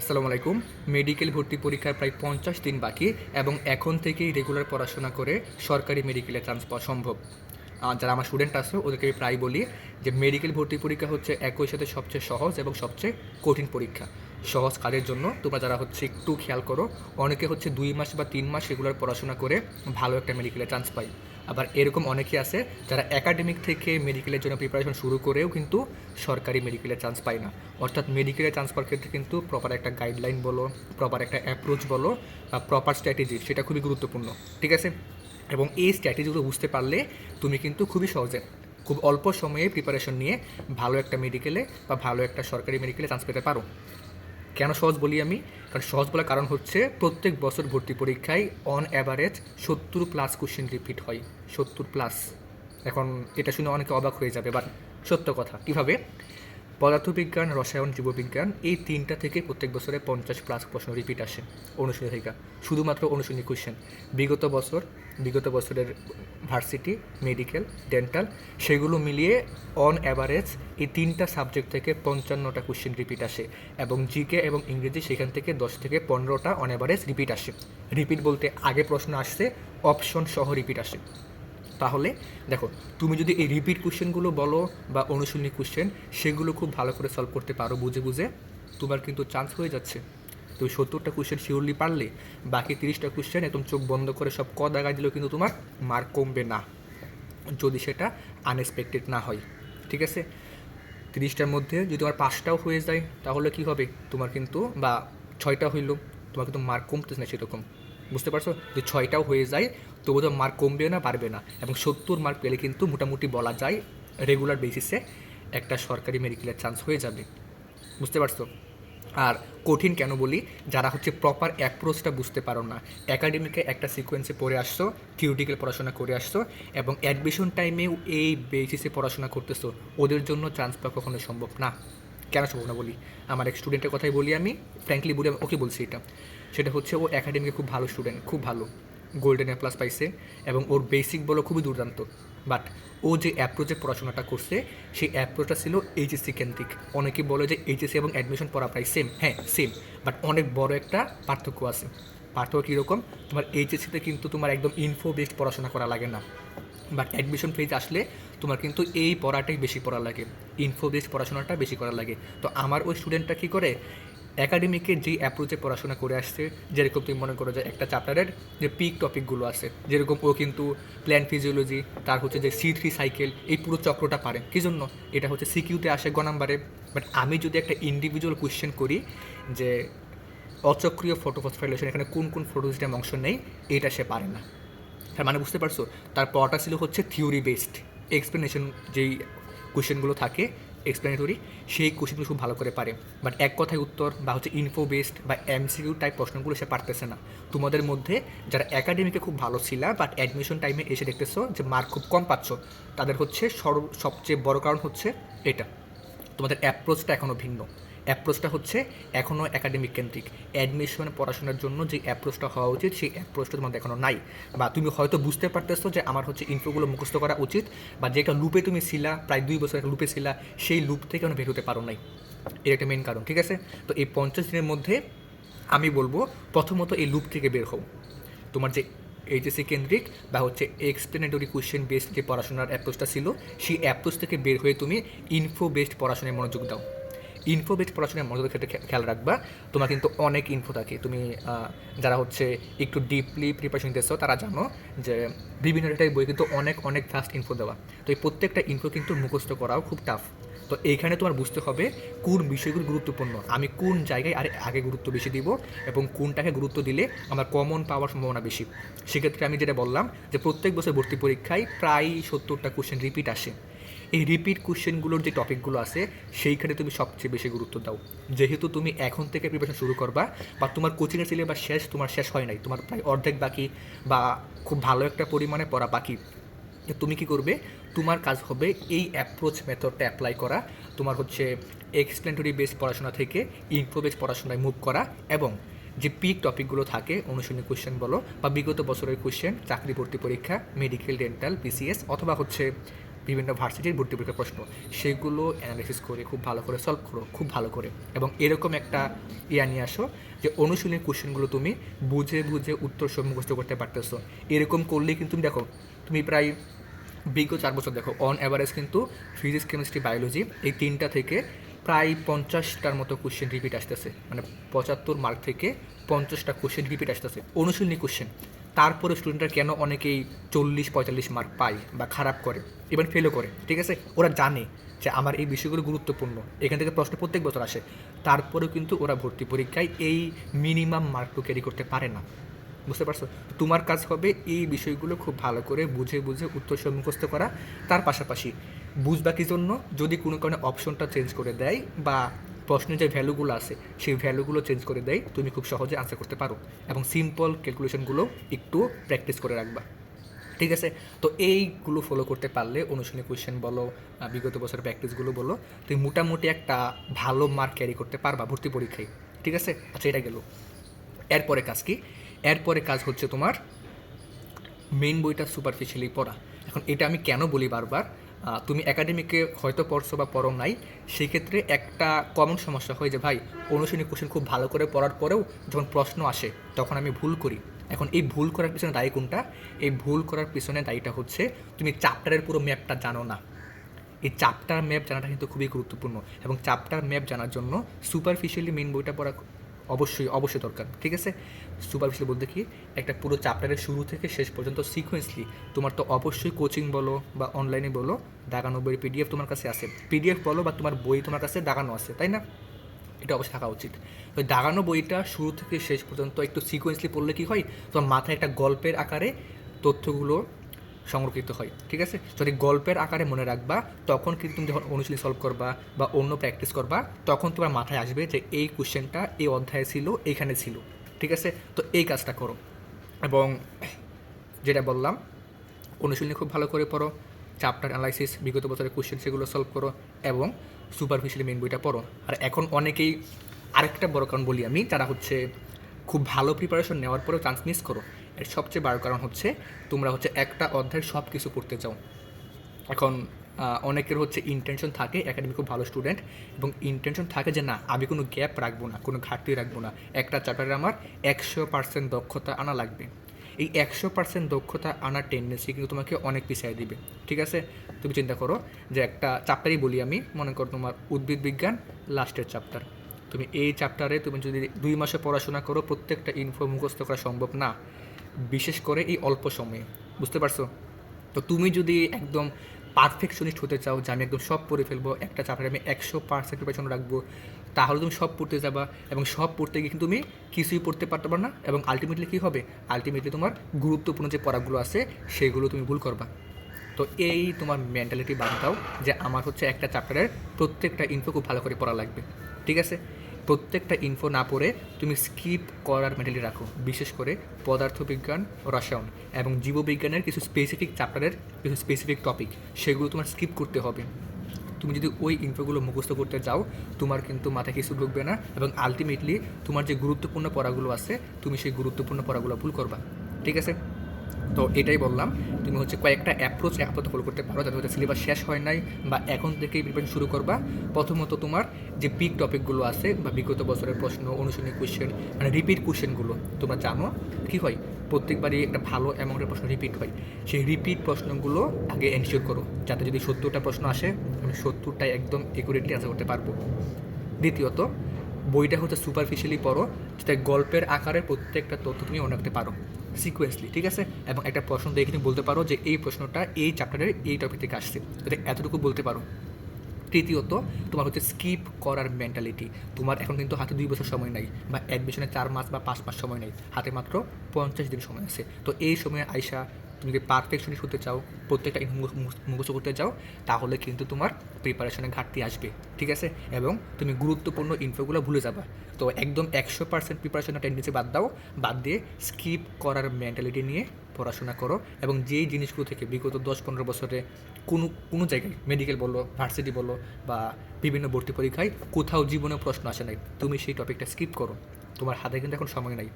আসসালামু আলাইকুম। মেডিকেল ভর্তি পরীক্ষার প্রায় পঞ্চাশ দিন বাকি এবং এখন থেকেই রেগুলার পড়াশোনা করে সরকারি মেডিকেলে চান্স পাওয়া সম্ভব। যারা আমার স্টুডেন্ট আছে, ওদেরকে আমি প্রায় বলি যে, মেডিকেল ভর্তি পরীক্ষা হচ্ছে একই সাথে সবচেয়ে সহজ এবং সবচেয়ে কঠিন পরীক্ষা। সহজ কাজের জন্য। তোমরা যারা হচ্ছে একটু খেয়াল করো, অনেকে হচ্ছে দুই মাস বা তিন মাস রেগুলার পড়াশোনা করে ভালো একটা মেডিকেলে চান্স পায়। আবার এরকম অনেকে আছে যারা একাডেমিক থেকে মেডিকেলের জন্য প্রিপারেশন শুরু করেও কিন্তু সরকারি মেডিকেলে চান্স পায় না। অর্থাৎ মেডিকেলে চান্স পাওয়ার ক্ষেত্রে কিন্তু প্রপার একটা গাইডলাইন বলো প্রপার একটা অ্যাপ্রোচ বলো, বা প্রপার স্ট্র্যাটেজি সেটা খুবই গুরুত্বপূর্ণ, ঠিক আছে? এবং এই স্ট্র্যাটেজিগুলো বুঝতে পারলে তুমি কিন্তু খুবই সহজে, খুব অল্প সময়ে প্রিপারেশন নিয়ে ভালো একটা মেডিকেলে বা ভালো একটা সরকারি মেডিকেলে চান্স পেতে পারো। কেন সহজ বলি আমি? কারণ সহজ বলার কারণ হচ্ছে প্রত্যেক বছর ভর্তি পরীক্ষায় অন অ্যাভারেজ সত্তর প্লাস কোশ্চেন রিপিট হয়। সত্তর প্লাস এখন এটা শুনে অনেকে অবাক হয়ে যাবে বাট সত্য কথা। কীভাবে? পদার্থবিজ্ঞান, রসায়ন, জীববিজ্ঞান এই তিনটা থেকে প্রত্যেক বছরে পঞ্চাশ প্লাস প্রশ্ন রিপিট আসে অনুশীলনী থেকে। শুধুমাত্র অনুশীলনী কোশ্চেন বিগত বছর, বিগত বছরের ভার্সিটি মেডিকেল ডেন্টাল সেগুলো মিলিয়ে অন অ্যাভারেজ এই তিনটা সাবজেক্ট থেকে পঞ্চান্নটা কোশ্চেন রিপিট আসে এবং জিকে এবং ইংরেজি সেখান থেকে দশ থেকে পনেরোটা অন অ্যাভারেজ রিপিট আসে। রিপিট বলতে আগে প্রশ্ন আসছে অপশন সহ রিপিট আসে। তাহলে দেখো, তুমি যদি এই রিপিট কোশ্চেনগুলো বলো বা অনুশীলনী কোশ্চেন সেগুলো খুব ভালো করে সলভ করতে পারো বুঝে বুঝে, তোমার কিন্তু চান্স হয়ে যাচ্ছে। তুমি সত্তরটা কোশ্চেন শিওরলি পারলে, বাকি তিরিশটা কোশ্চেন একদম চোখ বন্ধ করে সব ক দাগায় দিলেও কিন্তু তোমার মার্ক কমবে না, যদি সেটা আনএক্সপেক্টেড না হয়, ঠিক আছে? তিরিশটার মধ্যে যদি তোমার পাঁচটাও হয়ে যায়, তাহলে কি হবে? তোমার কিন্তু, বা ছয়টা হইল, তোমার কিন্তু মার্ক কমতেছে না সেরকম, বুঝতে পারছ? যে ছয়টাও হয়ে যায় তবু তো মার্ক কমবে না বাড়বে না। এবং সত্তর মার্ক পেলে কিন্তু মোটামুটি বলা যায় রেগুলার বেসিসে একটা সরকারি মেডিকেলের চান্স হয়ে যাবে। বুঝতে পারছ? আর কঠিন কেন বলি? যারা হচ্ছে প্রপার অ্যাপ্রোচটা বুঝতে পারো না। একাডেমিকে একটা সিকোয়েন্সে পড়ে আসছো থিওরিটিক্যাল পড়াশোনা করে আসছো, এবং অ্যাডমিশন টাইমেও এই বেসিসে পড়াশোনা করতেছো, ওদের জন্য চান্স পাওয়া কখনো সম্ভব না। কেন সম্ভব না বলি? আমার এক স্টুডেন্টের কথাই বলি আমি। ফ্র্যাঙ্কলি বলি, ওকে বলছি এটা। সেটা হচ্ছে ও একাডেমিকে খুব ভালো স্টুডেন্ট খুব ভালো। গোল্ডেন এ প্লাস পাইছে এবং ওর বেসিক বলো খুবই দুর্দান্ত। বাট ও যে অ্যাপ্রোচে পড়াশোনাটা করছে, সেই অ্যাপ্রোচটা ছিল এইচএসসি কেন্দ্রিক। অনেকে বলে যে এইচএসসি এবং অ্যাডমিশন পড়া প্রায় সেম হ্যাঁ সেম বাট অনেক বড় একটা পার্থক্য আছে। পার্থক্য কীরকম? তোমার এইচএসসিতে কিন্তু তোমার একদম ইনফো বেসড পড়াশোনা করা লাগে না। বাট অ্যাডমিশন ফেজ আসলে তোমার কিন্তু এই পড়াটাই বেশি পড়া লাগে। ইনফো বেসড পড়াশোনাটা বেশি করা লাগে। তো আমার ওই স্টুডেন্টটা কী করে? একাডেমিকে যে অ্যাপ্রোচে পড়াশোনা করে আসছে, যেরকম তুমি মনে করো যে একটা চ্যাপ্টারের যে পিক টপিকগুলো আছে, যেরকম ও কিন্তু প্ল্যান ফিজিওলজি তার হচ্ছে যে সি থ্রি সাইকেল এই পুরো চক্রটা পারে। কী জন্য? এটা হচ্ছে সিকিউতে আসে গ নাম্বারে। বাট আমি যদি একটা ইন্ডিভিজুয়াল কোয়েশ্চেন করি যে অচক্রিয় ফটোফসফাইলেশন এখানে কোন কোন ফটোসিস্টেম অংশ নেই, এটা সে পারে না। তার মানে বুঝতে পারছ? তার পড়াটা ছিল হচ্ছে থিওরি বেসড এক্সপ্লেনেশন যেই কোয়েশ্চেনগুলো থাকে এক্সপ্লেনেটরি সেই কোশ্চেনগুলো খুব ভালো করে পারে। বাট এক কথায় উত্তর বা হচ্ছে ইনফো বেসড বা এমসিকিউ টাইপ প্রশ্নগুলো সে পারতেছে না। তোমাদের মধ্যে যারা একাডেমিকে খুব ভালো ছিলা বাট অ্যাডমিশন টাইমে এসে দেখতেছো যে মার্ক খুব কম পাচ্ছ, তাদের হচ্ছে সর্ব সবচেয়ে বড় কারণ হচ্ছে এটা। তোমাদের অ্যাপ্রোচটা এখনও ভিন্ন। অ্যাপ্রোচটা হচ্ছে এখনও একাডেমিক কেন্দ্রিক। অ্যাডমিশন পড়াশোনার জন্য যে অ্যাপ্রোচটা হওয়া উচিত, সেই অ্যাপ্রোচটা তোমাদের এখনও নাই। বা তুমি হয়তো বুঝতে পারতেছো যে আমার হচ্ছে ইনফোগুলো মুখস্থ করা উচিত, বা যেটা লুপে তুমি ছিলা, প্রায় দুই বছর একটা লুপে ছিলা, সেই লুপ থেকে এখনও বের হতে পারো নাই। এর একটা মেন কারণ, ঠিক আছে? তো এই পঞ্চাশ দিনের মধ্যে আমি বলব, প্রথমত এই লুপ থেকে বের হও। তোমার যে এইচএসসি কেন্দ্রিক বা হচ্ছে এক্সপ্লেনেটরি কোয়েশ্চেন বেসড যে পড়াশোনার অ্যাপ্রোচটা ছিল, সেই অ্যাপ্রোচ থেকে বের হয়ে তুমি ইনফো বেসড পড়াশোনায় মনোযোগ দাও। ইনফো বেসড পড়াশোনার মনোযোগের ক্ষেত্রে খেয়াল রাখবা। তোমার কিন্তু অনেক ইনফো থাকে। তুমি যারা হচ্ছে একটু ডিপলি প্রিপারেশন নিতেছো, তারা জানো যে বিভিন্ন রেটের বই কিন্তু অনেক অনেক ফাস্ট ইনফো দেওয়া। তো এই প্রত্যেকটা ইনফো কিন্তু মুখস্থ করাও খুব টাফ তো এইখানে তোমার বুঝতে হবে কোন বিষয়গুলো গুরুত্বপূর্ণ। আমি কোন জায়গায় আরে আগে গুরুত্ব বেশি দিব এবং কোনটাকে গুরুত্ব দিলে আমার কমন পাওয়ার সম্ভাবনা বেশি। সেক্ষেত্রে আমি যেটা বললাম যে প্রত্যেক বছর ভর্তি পরীক্ষায় প্রায় সত্তরটা কোশ্চেন রিপিট আসে। এই রিপিট কোশ্চেনগুলোর যে টপিকগুলো আছে, সেইখানে তুমি সবচেয়ে বেশি গুরুত্ব দাও। যেহেতু তুমি এখন থেকে প্রিপারেশন শুরু করবা, বা তোমার কোচিংয়ের সিলেবাস শেষ, তোমার শেষ হয় নাই, তোমার প্রায় অর্ধেক বাকি, বা খুব ভালো একটা পরিমাণে পড়া বাকি। তুমি কি করবে? তোমার কাজ হবে এই অ্যাপ্রোচ মেথডটা অ্যাপ্লাই করা, তোমার হচ্ছে এক্সপ্লেন্টরি বেস পড়াশোনা থেকে ইনফো বেস পড়াশোনায় মুভ করা, এবং যে পিক টপিকগুলো থাকে, অনুশীলনী কোশ্চেন বলো, বা বিগত বছরের কোশ্চেন চাকরি ভর্তি পরীক্ষা মেডিকেল ডেন্টাল পিসিএস অথবা হচ্ছে বিভিন্ন ভার্সিটির ভর্তি পরীক্ষার প্রশ্ন, সেগুলো অ্যানালাইসিস করে খুব ভালো করে সলভ করো, খুব ভালো করে। এবং এরকম একটা ইয়া নিয়ে আসো যে অনুশীলনী কোশ্চেনগুলো তুমি বুঝে বুঝে উত্তর সব মুখস্থ করতে পারতেছো। এরকম করলেই কিন্তু দেখো, তুমি প্রায় বিগত চার বছর দেখো অন অ্যাভারেজ কিন্তু ফিজিক্স কেমিস্ট্রি বায়োলজি এই তিনটা থেকে প্রায় পঞ্চাশটার মতো কোশ্চেন রিপিট আসতেছে। মানে পঁচাত্তর মার্ক থেকে পঞ্চাশটা কোশ্চেন রিপিট আসতেছে। অনুশীলনী কোশ্চেন তারপরে স্টুডেন্টরা কেন অনেকেই চল্লিশ, পঁয়তাল্লিশ মার্ক পায় বা খারাপ করে ইভেন ফেলও করে, ঠিক আছে? ওরা জানে যে আমার এই বিষয়গুলো গুরুত্বপূর্ণ। এখান থেকে প্রশ্ন প্রত্যেক বছর আসে। তারপরেও কিন্তু ওরা ভর্তি পরীক্ষায় এই মিনিমাম মার্কটু ক্যারি করতে পারে না। বুঝতে পারছ? তোমার কাজ হবে এই বিষয়গুলো খুব ভালো করে বুঝে বুঝে উত্তর সহ মুখস্থ করা। তার পাশাপাশি বুঝবা কি জন্য যদি কোনো কারণে অপশনটা চেঞ্জ করে দেয় বা প্রশ্নের যে ভ্যালুগুলো আছে, সেই ভ্যালুগুলো চেঞ্জ করে দেয়, তুমি খুব সহজে আনসার করতে পারো। এবং সিম্পল ক্যালকুলেশনগুলো একটু প্র্যাকটিস করে রাখবা। ঠিক আছে? তো এইগুলো ফলো করতে পারলে অনুশীলনী কোয়েশ্চেন বলো বিগত বছরের প্র্যাকটিসগুলো বলো, তুমি মোটামুটি একটা ভালো মার্ক ক্যারি করতে পারবা ভর্তি পরীক্ষায়। ঠিক আছে? আচ্ছা এটা গেল। এরপরে কাজ কি? এরপরে কাজ হচ্ছে তোমার মেইন বইটা সুপারফিশিয়ালি পড়া। এখন এটা আমি কেন বলি বারবার? তুমি একাডেমিকে হয়তো পড়ছো বা পড়ো নাই, সেক্ষেত্রে একটা কমন সমস্যা হয় যে, ভাই, অনুশীলনী কোশ্চেন খুব ভালো করে পড়ার পরেও যখন প্রশ্ন আসে, তখন আমি ভুল করি। এখন এই ভুল করার পিছনে দায়ী কোনটা? এই ভুল করার পিছনে দায়ীটা হচ্ছে, তুমি চ্যাপ্টারের পুরো ম্যাপটা জানো না। এই চাপ্টার ম্যাপ জানাটা কিন্তু খুবই গুরুত্বপূর্ণ এবং চাপ্টার ম্যাপ জানার জন্য সুপারফিশিয়ালি মেন বইটা পড়া অবশ্যই অবশ্যই দরকার, ঠিক আছে? সুপারফিশিয়াল বলতে কি, একটা পুরো চাপ্টারের শুরু থেকে শেষ পর্যন্ত সিকোয়েন্সলি তোমার তো অবশ্যই কোচিং বলো বা অনলাইনে বলো দাগানো বইয়ের পিডিএফ তোমার কাছে আছে। পিডিএফ বলো বা তোমার বই তোমার কাছে দাগানো আছে, তাই না? এটা অবশ্যই থাকা উচিত। ওই দাগানো বইটা শুরু থেকে শেষ পর্যন্ত একটু সিকোয়েন্সলি পড়লে কি হয়? তোমার মাথায় একটা গল্পের আকারে তথ্যগুলো সংরক্ষিত হয়, ঠিক আছে? যদি গল্পের আকারে মনে রাখবা, তখন কিন্তু তুমি যখন অনুশীলনী সলভ করবা বা অন্য প্র্যাকটিস করবা, তখন তোমার মাথায় আসবে যে এই কোশ্চেনটা এই অধ্যায়ে ছিল, এইখানে ছিল, ঠিক আছে? তো এই কাজটা করো। এবং যেটা বললাম, অনুশীলনী খুব ভালো করে পড়ো চ্যাপ্টার অ্যানালাইসিস বিগত বছরের কোশ্চেন সেগুলো সলভ করো, এবং সুপারফিশিয়ালি মেন বইটা পড়ো। আর এখন অনেকেই আরেকটা বড় কারণ বলি আমি, তারা হচ্ছে খুব ভালো প্রিপারেশন নেওয়ার পরেও চান্স মিস করো। এর সবচেয়ে বড় কারণ হচ্ছে, তোমরা হচ্ছে একটা অধ্যায় সব কিছু পড়তে চাও। এখন অনেকের হচ্ছে ইন্টেনশন থাকে একাডেমি খুব ভালো স্টুডেন্ট এবং ইন্টেনশন থাকে যে না, আমি কোনো গ্যাপ রাখব না, কোনো ঘাটতি রাখব না। একটা চ্যাপ্টারে আমার একশো পার্সেন্ট দক্ষতা আনা লাগবে। এই একশো পার্সেন্ট দক্ষতা আনার টেন্ডেন্সি কিন্তু তোমাকে অনেক পিছিয়ে দিবে, ঠিক আছে? তুমি চিন্তা করো যে একটা চ্যাপ্টারই বলি আমি, মনে করো তোমার উদ্ভিদ বিজ্ঞান লাস্টের চ্যাপ্টার তুমি এই চ্যাপ্টারে তুমি যদি দুই মাসে পড়াশোনা করো, প্রত্যেকটা ইনফো মুখস্থ করা সম্ভব না। বিশেষ করে এই অল্প সময়ে। বুঝতে পারছ? তো তুমি যদি একদম পারফেকশনিস্ট হতে চাও, যে আমি একদম সব পড়ে ফেলব, একটা চ্যাপ্টারে আমি একশো পার্সেন্ট প্রিপারেশন রাখব, তাহলে তুমি সব পড়তে যাবা এবং সব পড়তে গিয়ে কিন্তু তুমি কিছুই পড়তে পারতে পারো না এবং আলটিমেটলি কী হবে? আলটিমেটলি তোমার গুরুত্বপূর্ণ যে পড়াগুলো আছে, সেগুলো তুমি ভুল করবা। তো এই তোমার মেন্টালিটি বাদ দাও যে আমার হচ্ছে একটা চ্যাপ্টারের প্রত্যেকটা ইনফো খুব ভালো করে পড়া লাগবে। ঠিক আছে? প্রত্যেকটা ইনফো না পড়ে তুমি স্কিপ করার মেন্টালিটি রাখো। বিশেষ করে পদার্থবিজ্ঞান রসায়ন এবং জীববিজ্ঞানের কিছু স্পেসিফিক চ্যাপ্টারের কিছু স্পেসিফিক টপিক সেগুলো তোমার স্কিপ করতে হবে। তুমি যদি ওই ইনফোগুলো মুখস্থ করতে যাও, তোমার কিন্তু মাথায় কিছু ঢুকবে না এবং আলটিমেটলি তোমার যে গুরুত্বপূর্ণ পড়াগুলো আছে, তুমি সেই গুরুত্বপূর্ণ পড়াগুলো ভুল করবা। ঠিক আছে? তো এটাই বললাম। তুমি হচ্ছে কয়েকটা অ্যাপ্রোচ আপাতত ফলো করতে পারো যাতে হচ্ছে সিলেবাস শেষ হয় নাই বা এখন থেকেই প্রিপারেশন শুরু করবা। প্রথমত তোমার যে পিক টপিকগুলো আছে বা বিগত বছরের প্রশ্ন, অনুশীলনী কোয়েশ্চেন মানে রিপিট কোয়েশ্চেনগুলো তোমরা জানো। কী হয়? প্রত্যেকবারই একটা ভালো অ্যামাউন্টের প্রশ্ন রিপিট হয়। সেই রিপিট প্রশ্নগুলো আগে এনশিওর করো। যাতে যদি সত্তরটা প্রশ্ন আসে, আমি সত্তরটাই একদম একুরেটলি আনসার করতে পারব। দ্বিতীয়ত বইটা হচ্ছে সুপারফিশিয়ালি পড়ো যাতে গল্পের আকারে প্রত্যেকটা তথ্য তুমি মনে পারো সিকোয়েন্সলি ঠিক আছে? এবং একটা প্রশ্ন দেখে তুমি বলতে পারো যে এই প্রশ্নটা এই চ্যাপ্টারের এই টপিক থেকে আসছে। যাতে এতটুকু বলতে পারো। তৃতীয়ত, তোমার হচ্ছে স্কিপ করার মেন্টালিটি তোমার এখন কিন্তু হাতে দুই বছর সময় নাই, বা অ্যাডমিশনে চার মাস বা পাঁচ মাস সময় নেই, হাতে মাত্র পঞ্চাশ দিন সময় আছে। তো এই সময়ে আইসা তুমি যদি পারফেকশনিস্ট হতে চাও, প্রত্যেকটা মুখস্থ করতে চাও, তাহলে কিন্তু তোমার প্রিপারেশনে ঘাটতি আসবে, ঠিক আছে? এবং তুমি গুরুত্বপূর্ণ ইনফোগুলো ভুলে যাবা। তো একদম একশো পার্সেন্ট প্রিপারেশনের টেন্ডেন্সি বাদ দাও, বাদ দিয়ে স্কিপ করার মেন্টালিটি নিয়ে পড়াশোনা করো এবং যেই জিনিসগুলো থেকে বিগত দশ পনেরো বছরে কোনো কোনো জায়গায় মেডিকেল বলো ভার্সিটি বলো বা বিভিন্ন ভর্তি পরীক্ষায় কোথাও জীবনে প্রশ্ন আসে নাই, তুমি সেই টপিকটা স্কিপ করো। তোমার হাতে কিন্তু এখন সময় নাই।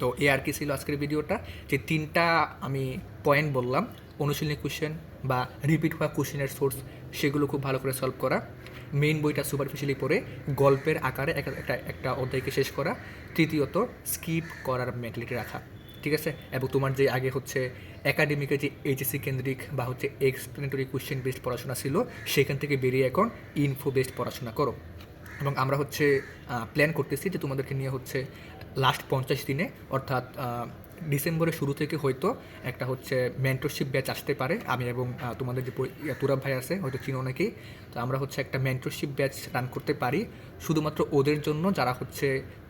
তো এ আর কি ছিল আজকের ভিডিওটা। যে তিনটা আমি পয়েন্ট বললাম, অনুশীলনী কোশ্চেন বা রিপিট হওয়া কোশ্চেনের সোর্স সেগুলো খুব ভালো করে সলভ করা। মেইন বইটা সুপারফিশিয়ালি পড়ে, গল্পের আকারে একটা একটা অধ্যায়কে শেষ করা। তৃতীয়ত স্কিপ করার মেন্টালিটি রাখা, ঠিক আছে? এবং তোমার যে আগে হচ্ছে একাডেমিকের যে এইচএসি কেন্দ্রিক বা হচ্ছে এক্সপ্লেনেটরি কোশ্চেন বেসড পড়াশোনা ছিল, সেখান থেকে বেরিয়ে এখন ইনফো বেসড পড়াশোনা করো। এবং আমরা হচ্ছে প্ল্যান করতেছি যে তোমাদেরকে নিয়ে হচ্ছে লাস্ট পঞ্চাশ দিনে, অর্থাৎ ডিসেম্বরের শুরু থেকে হয়তো একটা হচ্ছে মেন্টরশিপ ব্যাচ আসতে পারে। আমি এবং তোমাদের যে তুরাব ভাই আছে, হয়তো চিনো অনেকেই তো আমরা হচ্ছে একটা মেন্টরশিপ ব্যাচ রান করতে পারি। শুধুমাত্র ওদের জন্য, যারা হচ্ছে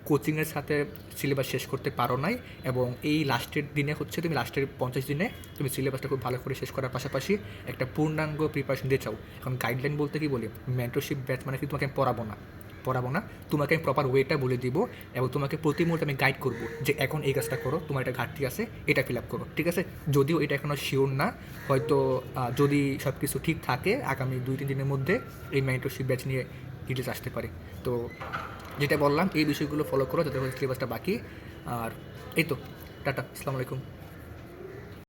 কোচিংয়ের সাথে সিলেবাস শেষ করতে পারো নাই এবং এই লাস্টের দিনে হচ্ছে তুমি লাস্টের পঞ্চাশ দিনে তুমি সিলেবাসটা খুব ভালো করে শেষ করার পাশাপাশি একটা পূর্ণাঙ্গ প্রিপারেশন দিয়ে চাও। এখন গাইডলাইন বলতে কি বলি? মেন্টরশিপ ব্যাচ মানে কি? তোমাকে আমি পড়াবো না। পড়াবো না। তোমাকে আমি প্রপার ওয়েটা বলে দিব এবং তোমাকে প্রতি মুহূর্তে আমি গাইড করব যে এখন এই কাজটা করো, তোমার এটা ঘাটতি আছে, এটা ফিল আপ করো, ঠিক আছে? যদিও এটা এখনও শিওর না, হয়তো যদি সব কিছু ঠিক থাকে, আগামী দুই, তিন দিনের মধ্যে এই মেন্টরশিপ ব্যাচ নিয়ে ডিটেলস আসতে পারে। তো যেটা বললাম, এই বিষয়গুলো ফলো করো, যাতে সিলেবাসটা বাকি। আর এই তো, টাটা, আসসালামু আলাইকুম।